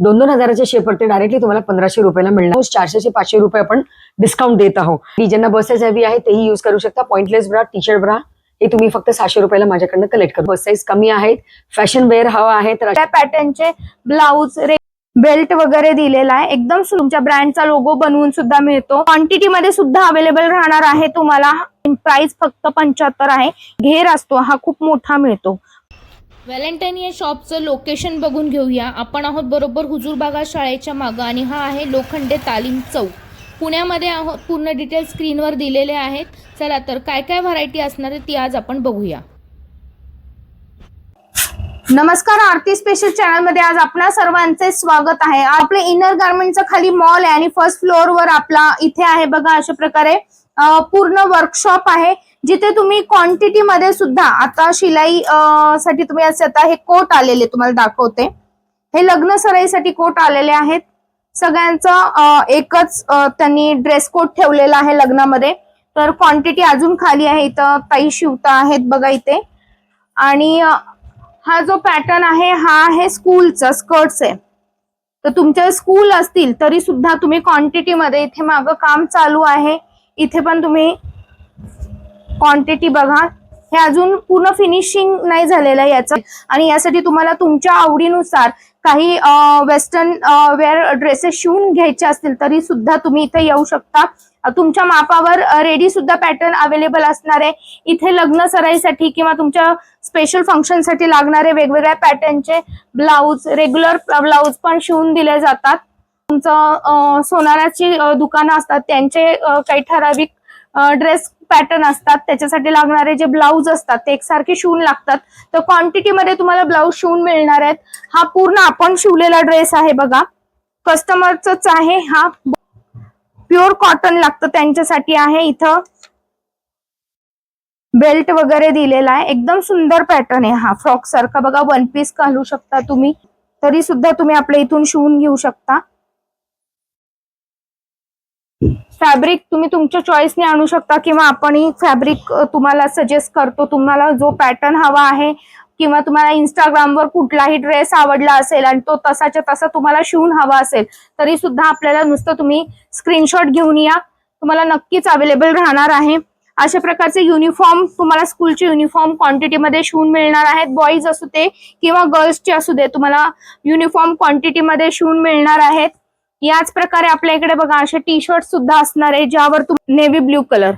दोन दोन हजाराचे शेपर ते डायरेक्टली तुम्हाला पंधराशे रुपयाला मिळणार. चारशे ते पाचशे रुपये आपण डिस्काउंट देत आहोत. ज्यांना बसेस हवी आहे तेही युज करू शकता. Pointless bra T shirt bra हे तुम्ही फक्त सहाशे रुपयाला माझ्याकडनं कलेक्ट करू. बस साईज कमी आहेत. फॅशन वेअर हवा आहे. तर त्या पॅटर्नचे ब्लाऊज बेल्ट वगैरे दिलेला आहे. एकदम तुमच्या ब्रँडचा लोगो बनवून सुद्धा मिळतो. क्वांटिटी मध्ये सुद्धा अवेलेबल राहणार आहे तुम्हाला. प्राइस फक्त पंच्याहत्तर आहे. घेर असतो. हा खूप मोठा मिळतो. व्हॅलेंटाईन या शॉपचं लोकेशन बघून घेऊया. आपण आहोत बरोबर हुजूरबागा शाळेच्या मागं आणि हा आहे लोखंडे तालीम चौक. पुण्यामध्ये आहोत. पूर्ण डिटेल स्क्रीनवर दिलेले आहेत. चला तर काय काय व्हरायटी असणार आहे ती आज आपण बघूया. नमस्कार आरती स्पेशल चॅनलमध्ये आज आपणा सर्वांचे स्वागत आहे. आपले इनर गार्मेंटचं खाली मॉल आहे आणि फर्स्ट फ्लोअर वर आपला इथे आहे बघा अशा प्रकारे. पूर्ण वर्कशॉप आहे. जिथे तुम्ही क्वांटिटी मध्ये सुद्धा आता शिलाई साठी तुम्ही असे आता हे कोट आलेले तुम्हाला दाखवते. हे लग्न सराईसाठी कोट आलेले आहेत. सगळ्यांचा एकच त्यांनी ड्रेस कोड ठेवलेला आहे लग्नामध्ये. तर क्वांटिटी अजून खाली आहे. इथं ताई शिवता आहेत बघा इथे. आणि हा जो पॅटर्न आहे हा आहे स्कूलचा स्कर्ट्स आहे. तर तुमच्या स्कूल असतील तरी सुद्धा तुम्ही क्वांटिटीमध्ये इथे मागं काम चालू आहे. इथे पण तुम्ही क्वांटिटी बघा. हे अजून पूर्ण फिनिशिंग नाही झालेलं आहे याचं. आणि यासाठी तुम्हाला तुमच्या आवडीनुसार काही वेस्टर्न वेअर ड्रेसेस शिवून घ्यायचे असतील तरी सुद्धा तुम्ही इथे येऊ शकता. तुमच्या मापावर रेडी सुद्धा पॅटर्न अवेलेबल असणार आहे. इथे लग्न सराईसाठी किंवा तुमच्या स्पेशल फंक्शनसाठी लागणारे वेगवेगळ्या पॅटर्नचे ब्लाऊज रेग्युलर ब्लाऊज पण शिवून दिले जातात. तुमचं सोनाराची दुकानं असतात त्यांचे काही ठराविक ड्रेस पॅटर्न असतात त्याच्यासाठी लागणारे जे ब्लाऊज असतात ते एकसारखे शिवून लागतात. तर क्वांटिटीमध्ये तुम्हाला ब्लाऊज शिवून मिळणार आहेत. हा पूर्ण आपण शिवलेला ड्रेस आहे बघा. कस्टमरचाच आहे हा. प्युअर कॉटन लागतं त्यांच्यासाठी आहे इथं. बेल्ट वगैरे दिलेला आहे. एकदम सुंदर पॅटर्न आहे हा. फ्रॉक सारखा बघा. वन पीस घालू शकता तुम्ही. तरी सुद्धा तुम्ही आपल्या इथून शिवून घेऊ शकता. फॅब्रिक तुम्ही तुमच्या चॉईसने आणू शकता किंवा आपणही फॅब्रिक तुम्हाला सजेस्ट करतो. तुम्हाला जो पॅटर्न हवा आहे किंवा तुम्हाला इंस्टाग्रामवर कुठलाही ड्रेस आवडला असेल आणि तो तसाच्या तसा तुम्हाला शिवून हवा असेल तरी सुद्धा आपल्याला नुसतं तुम्ही स्क्रीनशॉट घेऊन या. तुम्हाला नक्कीच अवेलेबल राहणार आहे. अशा प्रकारचे युनिफॉर्म तुम्हाला स्कूलचे युनिफॉर्म क्वांटिटीमध्ये शिवून मिळणार आहेत. बॉईज असू दे किंवा गर्ल्सचे असू दे तुम्हाला युनिफॉर्म क्वांटिटीमध्ये शिवून मिळणार आहेत. याच प्रकारे आपल्या इकडे बघा असे टी शर्ट सुद्धा असणार आहे ज्यावर तुम्ही नेव्ही ब्ल्यू कलर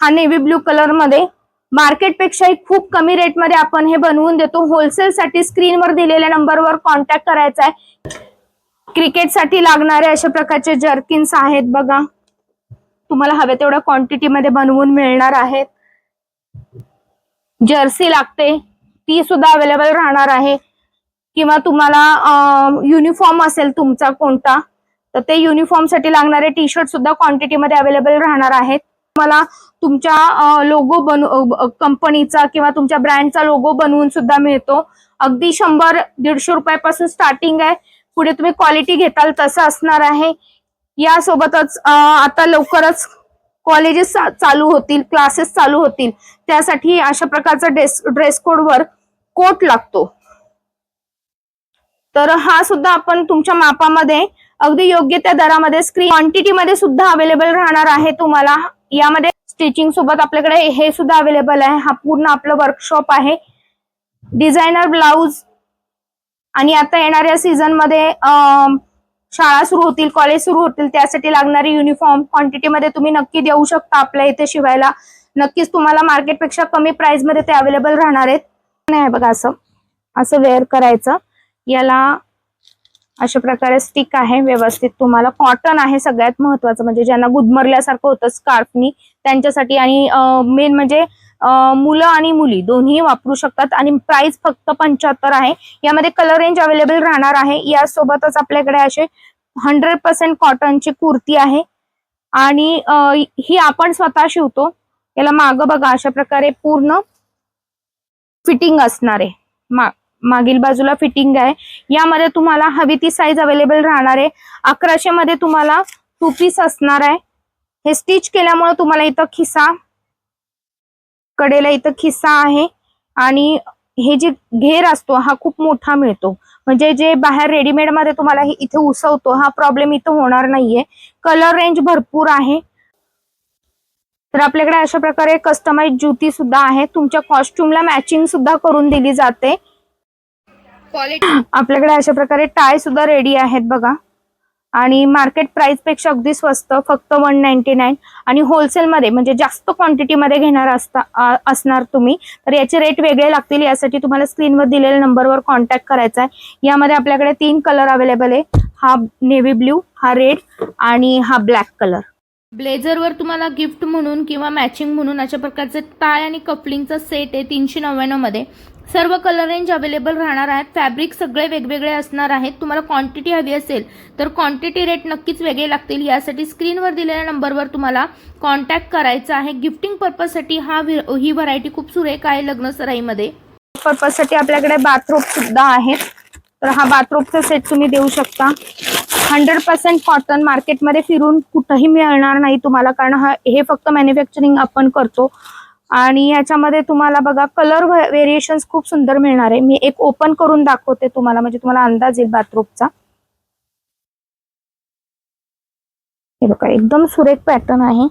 हा नेव्ही ब्ल्यू कलरमध्ये मार्केटपेक्षाही खूप कमी रेटमध्ये आपण हे बनवून देतो. होलसेल साठी स्क्रीनवर दिलेल्या नंबरवर कॉन्टॅक्ट करायचा आहे. क्रिकेटसाठी लागणारे अशा प्रकारचे जर्किन्स आहेत बघा. तुम्हाला हवे तेवढ्या क्वांटिटीमध्ये बनवून मिळणार आहेत. जर्सी लागते ती सुद्धा अवेलेबल राहणार आहे. किंवा तुम्हाला युनिफॉर्म असेल तुमचा कोणता तर ते युनिफॉर्मसाठी लागणारे टी शर्ट सुद्धा क्वांटिटीमध्ये अवेलेबल राहणार आहेत. तुम्हाला तुमच्या लोगो बनू कंपनीचा किंवा तुमच्या ब्रँडचा लोगो बनवून सुद्धा मिळतो. अगदी शंभर दीडशे रुपयापासून स्टार्टिंग आहे. पुढे तुम्ही क्वालिटी घेताल तसं असणार आहे. यासोबतच आता लवकरच कॉलेजेस चालू होतील क्लासेस चालू होतील. त्यासाठी अशा प्रकारचा ड्रेस ड्रेस कोडवर कोट लागतो. तर हा सुद्धा आपण तुमच्या मापामध्ये अगदी योग्य त्या दरामध्ये स्क्रीन क्वांटिटी मध्ये सुद्धा अवेलेबल राहणार आहे तुम्हाला. यामध्ये स्टिचिंग सोबत आपल्याकडे हे सुद्धा अवेलेबल आहे. हा पूर्ण आपलं वर्कशॉप आहे. डिझायनर ब्लाऊज आणि आता येणाऱ्या सीझनमध्ये शाळा सुरू होतील कॉलेज सुरू होतील त्यासाठी लागणारी युनिफॉर्म क्वांटिटीमध्ये तुम्ही नक्की देऊ शकता आपल्या इथे शिवायला. नक्कीच तुम्हाला मार्केटपेक्षा कमी प्राइसमध्ये ते अवेलेबल राहणार आहेत. नाही बघा असं. असं वेअर करायचं. याला अशा प्रकारे स्टिक आहे व्यवस्थित तुम्हाला कॉटन आहे सगळ्यात महत्वाचं. म्हणजे ज्यांना गुदमरल्यासारखं होतं स्कार्फनी त्यांच्यासाठी आणि मेन म्हणजे मुलं आणि मुली दोन्ही वापरू शकतात. आणि प्राइस फक्त पंच्याहत्तर आहे. यामध्ये कलर रेंज अवेलेबल राहणार आहे. यासोबतच आपल्याकडे असे हंड्रेड पर्सेंट कॉटनची कुर्ती आहे. आणि ही आपण स्वतः शिवतो. याला मागं बघा अशा प्रकारे पूर्ण फिटिंग असणार आहे. मा मागील बाजूला फिटिंग आहे. यामध्ये तुम्हाला हवी ती साईज अवेलेबल राहणार आहे. अकराशे मध्ये तुम्हाला टू पीस असणार आहे. हे स्टिच केल्यामुळे तुम्हाला इथं खिसा कडेला इथं खिस्सा आहे. आणि हे जे घेर असतो हा खूप मोठा मिळतो. म्हणजे जे बाहेर रेडीमेडमध्ये तुम्हाला हे इथे उसवतो हा प्रॉब्लेम इथं होणार नाहीये. कलर रेंज भरपूर आहे. तर आपल्याकडे अशा प्रकारे कस्टमाइज ज्युती सुद्धा आहे. तुमच्या कॉस्ट्युमला मॅचिंग सुद्धा करून दिली जाते. आपल्याकडे अशा प्रकारे टाय सुद्धा रेडी आहेत बघा. आणि मार्केट प्राइसपेक्षा अगदी स्वस्त फक्त वन नाईन्टी नाईन आणि होलसेलमध्ये म्हणजे जास्त क्वांटिटीमध्ये घेणार असता असणार तुम्ही तर याचे रेट वेगळे लागतील. यासाठी तुम्हाला स्क्रीनवर दिलेल्या नंबरवर कॉन्टॅक्ट करायचा आहे. यामध्ये आपल्याकडे तीन कलर अवेलेबल आहे. हा नेव्ही ब्ल्यू हा रेड आणि हा ब्लॅक कलर ब्लेझरवर तुम्हाला गिफ्ट म्हणून किंवा मॅचिंग म्हणून अशा प्रकारचे टाय आणि कपलिंगचा सेट आहे तीनशे नव्याण्णवमध्ये सर्व कलर रेंज अवेलेबल राहणार आहेत. फॅब्रिक सगळे वेगवेगळे असणार आहेत. तुम्हाला क्वांटिटी हवी असेल तर क्वांटिटी रेट नक्कीच वेगळे लागतील. यासाठी स्क्रीनवर दिलेल्या नंबरवर तुम्हाला कॉन्टॅक्ट करायचा आहे. गिफ्टिंग पर्पजसाठी हा ही व्हरायटी खूप सुरेख आहे लग्न सराईमध्ये आपल्याकडे बाथरूम सुद्धा आहेत तर हा बाथरूमचा सेट तुम्ही देऊ शकता. हंड्रेड पर्सेंट कॉटन मार्केटमध्ये फिरून कुठंही मिळणार नाही तुम्हाला कारण हा हे फक्त मॅन्युफॅक्चरिंग आपण करतो. आणि याच्यामध्ये तुम्हाला बघा कलर व्हेरिएशन्स खूप सुंदर मिळणार आहे. मी एक ओपन करून दाखवते तुम्हाला म्हणजे तुम्हाला अंदाज येईल बाथरूमचा हे बघा एकदम सुरेख पॅटर्न आहे.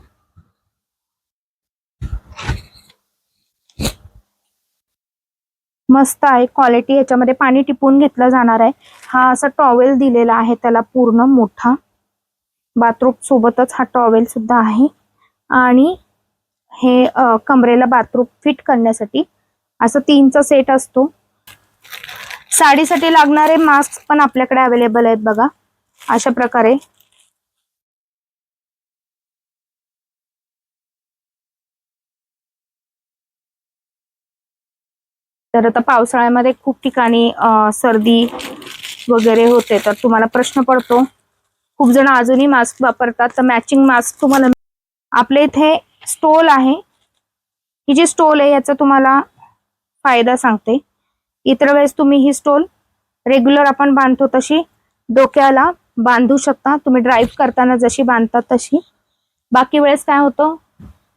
मस्त आहे क्वालिटी ह्याच्यामध्ये पाणी टिपून घेतलं जाणार आहे. हा असा टॉवेल दिलेला आहे त्याला पूर्ण मोठा. बाथरूम सोबतच हा टॉवेल सुद्धा आहे. आणि हे कमरेला बाथरूम फिट करण्यासाठी. असं तीनचा सेट असतो. साडीसाठी लागणारे मास्क पण आपल्याकडे अवेलेबल आहेत बघा. अशा प्रकारे. तर आता पावसाळ्यामध्ये खूप ठिकाणी सर्दी वगैरे होते. तर तुम्हाला प्रश्न पडतो. खूप जण अजूनही मास्क वापरतात. तर मॅचिंग मास्क तुम्हाला आपल्या इथे स्टोल आहे. ही जी स्टोल आहे याचा तुम्हाला फायदा सांगते. इतर वेळेस तुम्ही ही स्टोल रेग्युलर आपण बांधतो तशी डोक्याला बांधू शकता. तुम्ही ड्राईव्ह करताना जशी बांधतात तशी. बाकी वेळेस काय होतं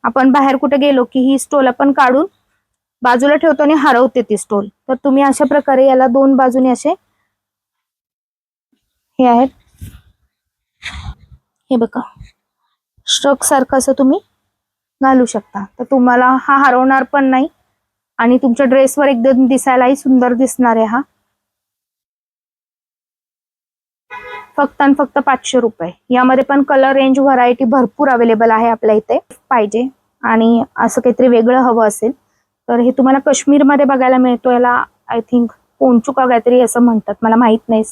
आपण बाहेर कुठे गेलो की ही स्टोल आपण काढून बाजूला ठेवतो आणि हरवते ती स्टोल तर तुम्ही अशा प्रकारे याला दोन बाजूने असे हे आहेत. हे बघा. स्ट्रक सारखं असं तुम्ही घालू शकता. तर तुम्हाला हा हरवणार पण नाही. आणि तुमच्या ड्रेसवर एकदम दिसायलाही सुंदर दिसणार आहे हा. फक्त आणि फक्त पाचशे रुपये. यामध्ये पण कलर रेंज व्हरायटी भरपूर अवेलेबल आहे आपल्या इथे. पाहिजे. आणि असं काहीतरी वेगळं हवं असेल. तर हे तुम्हाला काश्मीरमध्ये बघायला मिळतो. याला आय थिंक पोंचुका काहीतरी असं म्हणतात. मला माहीत नाही.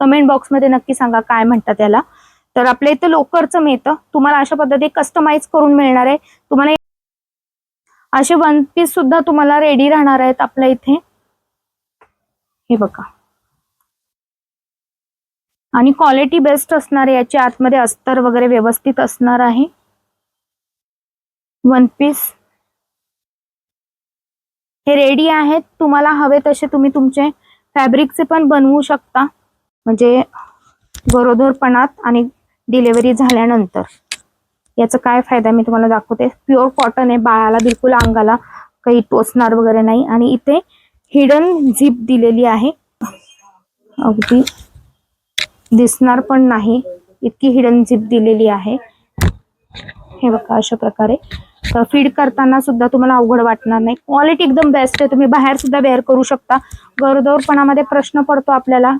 कमेंट बॉक्समध्ये नक्की सांगा काय म्हणतात याला. तर आपल्या इथे लोकरचं मिळतं. तुम्हाला अशा पद्धती कस्टमाइज करून मिळणार आहे. तुम्हाला असे वन पीस सुद्धा तुम्हाला रेडी राहणार आहेत आपल्या इथे. हे बघा. आणि क्वालिटी बेस्ट असणार आहे. याच्या आतमध्ये अस्तर वगैरे व्यवस्थित असणार आहे. वन पीस हे रेडी आहेत. तुम्हाला हवे तसे तुम्ही तुमचे फॅब्रिकचे पण बनवू शकता. म्हणजे गरोदरपणात आणि डिलेवरी झाल्यानंतर. याचा काय फायदा मी तुम्हाला दाखवते. प्युअर कॉटन आहे बाळाला बिलकुल अंगाला काही टोचणार वगैरे नाही. आणि इथे हिडन झिप दिलेली आहे. अगदी दिसणार पण नाही. इतकी हिडन झिप दिलेली आहे. हे बघा अशा प्रकारे. फीड करताना सुद्धा तुम्हाला अवघड वाटणार नाही. क्वालिटी एकदम बेस्ट आहे. तुम्ही बाहेर सुद्धा वेअर करू शकता. गरोदरपणामध्ये प्रश्न पडतो आपल्याला.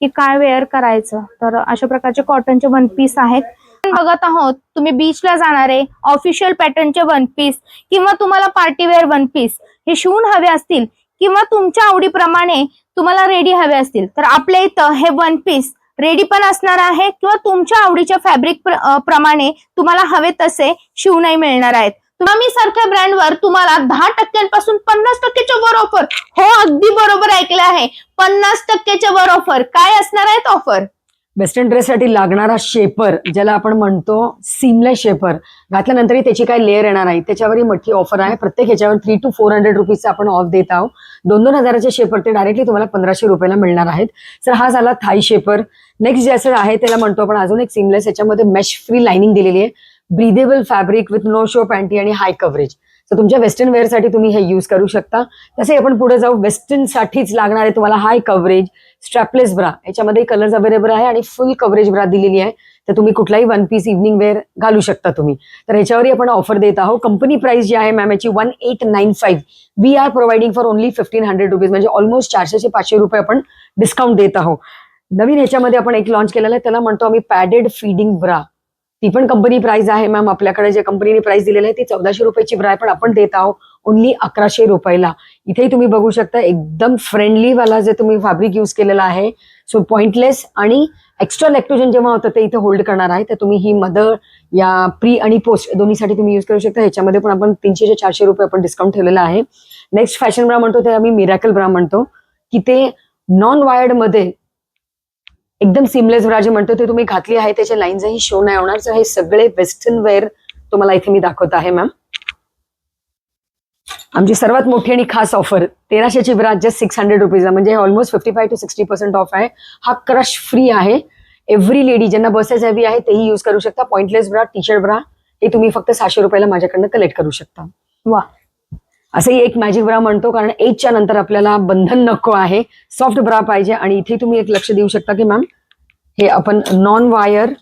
की काय वेअर करायचं? तर अशा प्रकारचे कॉटनचे वन पीस आहेत. बघत आहोत तुम्ही बीचला जाणारे ऑफिशियल पॅटर्नचे वन पीस किंवा तुम्हाला पार्टीवेअर वन पीस हे शिवून हवे असतील किंवा तुमच्या आवडीप्रमाणे तुम्हाला रेडी हवे असतील. तर आपल्या इथं हे वन पीस रेडी पण असणार आहे किंवा तुमच्या आवडीच्या फॅब्रिक प्रमाणे तुम्हाला हवे तसे शिवूनही मिळणार आहेत. मी सारख्या ब्रँडवर तुम्हाला दहा टक्क्यांपासून पन्नास टक्क्याच्या वर ऑफर हो अगदी बरोबर ऐकलं आहे. पन्नास टक्क्याच्या वर ऑफर काय असणार आहेत ऑफर वेस्टर्न ड्रेससाठी लागणारा शेपर ज्याला आपण म्हणतो सीमलेस शेपर घातल्यानंतरही त्याची काय लेअर येणार नाही. त्याच्यावरही मोठी ऑफर आहे. प्रत्येक ह्याच्यावर थ्री टू फोर हंड्रेड रुपीजचा आपण ऑफ देत आहोत. दोन दोन हजाराचे शेपर ते डायरेक्टली तुम्हाला पंधराशे रुपयाला मिळणार आहेत. सर हा झाला थाई शेपर नेक्स्ट ज्याचं आहे त्याला म्हणतो आपण अजून एक सीमलेस याच्यामध्ये मेश फ्री लाइनिंग दिलेली आहे. Breathable fabric with no show panty आणि हाय कव्हरेज सो तुमच्या वेस्टर्न वेअरसाठी तुम्ही हे यूज करू शकता. तसे आपण पुढे जाऊ. वेस्टर्न साठीच लागणारे तुम्हाला हाय कव्हरेज स्ट्रॅपलेस ब्रा याच्यामध्ये कलर्स अवेलेबल आहे आणि फुल कव्हरेज ब्रा दिलेली आहे. तर तुम्ही कुठलाही वन पीस इव्हनिंग वेअर घालू शकता तुम्ही. तर ह्याच्यावरही आपण ऑफर देत आहोत. कंपनी प्राइस जी आहे मॅम याची one eight nine five we are providing for only fifteen hundred rupees म्हणजे ऑलमोस्ट चारशे पाचशे रुपये आपण डिस्काउंट देत आहोत. नवीन ह्याच्यामध्ये आपण एक लॉन्च केलेलं आहे. त्याला म्हणतो आम्ही पॅडेड फीडिंग ब्रा ती पण कंपनी प्राइस आहे मॅम आपल्याकडे जे कंपनीने प्राइस दिलेली आहे ती चौदाशे रुपयाची प्राय पण आपण देत आहोत. ओनली अकराशे रुपयाला. इथेही तुम्ही बघू शकता एकदम फ्रेंडली वाला जे तुम्ही फॅब्रिक युज केलेला आहे. सो पॉइंटलेस आणि एक्स्ट्रा लेक्टोजन जेव्हा होतं ते इथे होल्ड करणार आहे. तर तुम्ही ही मदर या प्री आणि पोस्ट दोन्हीसाठी तुम्ही युज करू शकता. ह्याच्यामध्ये पण आपण तीनशे ते चारशे रुपये आपण डिस्काउंट ठेवलेला आहे. नेक्स्ट फॅशन ब्रा म्हणतो ते आम्ही मिरॅकल ब्रा म्हणतो की ते नॉन वायर्डमध्ये एकदम सिमलेस ब्रा जे म्हणतो ते तुम्ही घातली आहे त्याच्या लाईन्सही शो नाही होणार. तर हे सगळे वेस्टर्न वेअर तुम्हाला इथे मी दाखवत आहे मॅम आमची सर्वात मोठी आणि खास offer तेराशेची bra just six hundred rupees म्हणजे almost fifty five two sixty percent off आहे. हा क्रश फ्री आहे. एव्हरी लेडी ज्यांना बसेस हवी आहे तेही यूज करू शकता. Pointless bra T shirt bra हे तुम्ही फक्त सहाशे रुपयाला माझ्याकडनं कलेक्ट करू शकता. वा. असंही एक मॅजिक ब्रा म्हणतो कारण एजच्या नंतर आपल्याला बंधन नको आहे. सॉफ्ट ब्रा पाहिजे आणि इथे तुम्ही एक लक्ष देऊ शकता की मॅम हे आपण नॉन वायर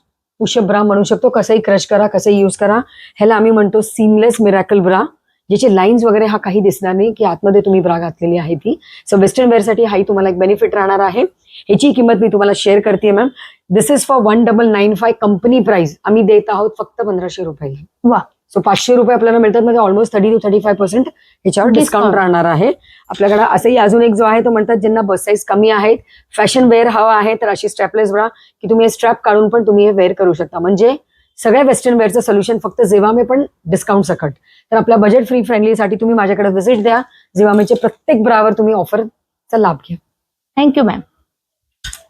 पुशअप ब्रा म्हणू शकतो. कसंही क्रश करा कसंही यूज करा. ह्याला आम्ही म्हणतो सीमलेस मिरॅकल ब्रा ज्याचे लाईन्स वगैरे हा काही दिसणार नाही की आतमध्ये तुम्ही ब्रा घातलेली आहे ती. सो वेस्टर्न वेअरसाठी हाही तुम्हाला एक बेनिफिट राहणार आहे. ह्याची किंमत मी तुम्हाला शेअर करते ma'am this is for one double nine five company price आम्ही देत आहोत फक्त पंधराशे रुपये. वा. सो पाचशे रुपये आपल्याला मिळतात. म्हणजे almost thirty two thirty five percent ह्याच्यावर डिस्काउंट. राहणार आहे. आपल्याकडे असंही अजून एक जो आहे तो म्हणतात ज्यांना बस साईज कमी आहेत फॅशन वेअर हवा आहे तर अशी स्ट्रॅपलेस ब्रा की तुम्ही हे स्ट्रॅप काढून पण तुम्ही हे वेअर करू शकता. म्हणजे सगळ्या वेस्टर्न वेअरचं सोल्युशन फक्त जेवामे पण डिस्काउंट सकट. तर आपल्या बजेट फ्री फ्रेंडलीसाठी तुम्ही माझ्याकडे व्हिजिट द्या. जेवामेचे प्रत्येक ब्रावर तुम्ही ऑफरचा लाभ घ्या. Thank you ma'am